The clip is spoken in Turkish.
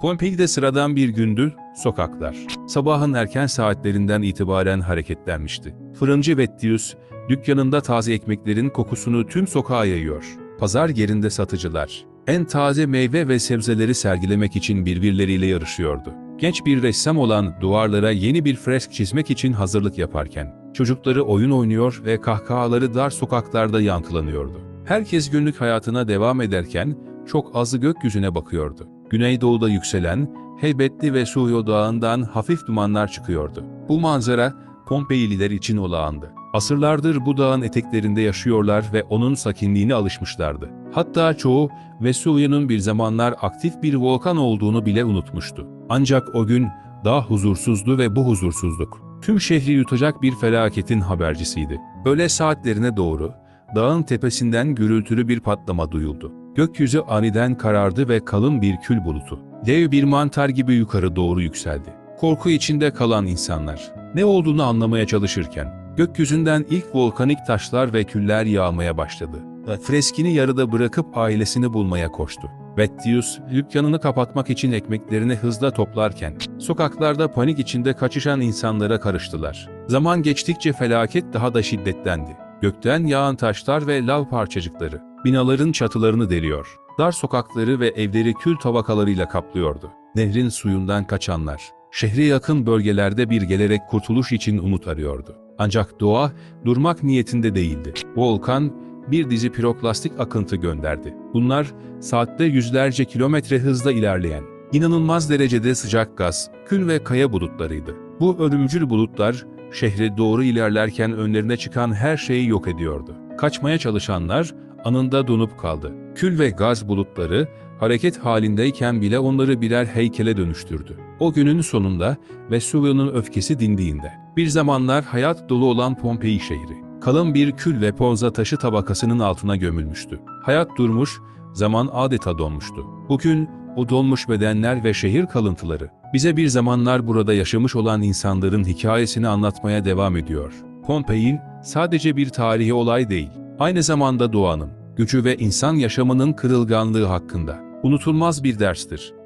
Pompei'de sıradan bir gündü, sokaklar. Sabahın erken saatlerinden itibaren hareketlenmişti. Fırıncı Vettius, dükkanında taze ekmeklerin kokusunu tüm sokağa yayıyor. Pazar yerinde satıcılar, en taze meyve ve sebzeleri sergilemek için birbirleriyle yarışıyordu. Genç bir ressam olan duvarlara yeni bir fresk çizmek için hazırlık yaparken, çocukları oyun oynuyor ve kahkahaları dar sokaklarda yankılanıyordu. Herkes günlük hayatına devam ederken, çok azı gökyüzüne bakıyordu. Güneydoğuda yükselen, heybetli ve Suyo Dağı'ndan hafif dumanlar çıkıyordu. Bu manzara, Pompeyliler için olağandı. Asırlardır bu dağın eteklerinde yaşıyorlar ve onun sakinliğine alışmışlardı. Hatta çoğu Vesuvio'nun bir zamanlar aktif bir volkan olduğunu bile unutmuştu. Ancak o gün dağ huzursuzdu ve bu huzursuzluk tüm şehri yutacak bir felaketin habercisiydi. Öğle saatlerine doğru dağın tepesinden gürültülü bir patlama duyuldu. Gökyüzü aniden karardı ve kalın bir kül bulutu. Dev bir mantar gibi yukarı doğru yükseldi. Korku içinde kalan insanlar ne olduğunu anlamaya çalışırken gökyüzünden ilk volkanik taşlar ve küller yağmaya başladı. Freskini yarıda bırakıp ailesini bulmaya koştu. Vettius, dükkanını kapatmak için ekmeklerini hızla toplarken, sokaklarda panik içinde kaçışan insanlara karıştılar. Zaman geçtikçe felaket daha da şiddetlendi. Gökten yağan taşlar ve lav parçacıkları, binaların çatılarını deliyor. Dar sokakları ve evleri kül tabakalarıyla kaplıyordu. Nehrin suyundan kaçanlar, şehre yakın bölgelerde bir gelerek kurtuluş için umut arıyordu. Ancak doğa durmak niyetinde değildi. Volkan bir dizi piroklastik akıntı gönderdi. Bunlar saatte yüzlerce kilometre hızla ilerleyen, inanılmaz derecede sıcak gaz, kül ve kaya bulutlarıydı. Bu ölümcül bulutlar şehre doğru ilerlerken önlerine çıkan her şeyi yok ediyordu. Kaçmaya çalışanlar anında donup kaldı. Kül ve gaz bulutları hareket halindeyken bile onları birer heykele dönüştürdü. O günün sonunda Vesuvio'nun öfkesi dindiğinde bir zamanlar hayat dolu olan Pompei şehri kalın bir kül ve ponza taşı tabakasının altına gömülmüştü. Hayat durmuş, zaman adeta donmuştu. Bugün o donmuş bedenler ve şehir kalıntıları bize bir zamanlar burada yaşamış olan insanların hikayesini anlatmaya devam ediyor. Pompei sadece bir tarihi olay değil, aynı zamanda doğanın, gücü ve insan yaşamının kırılganlığı hakkında unutulmaz bir derstir.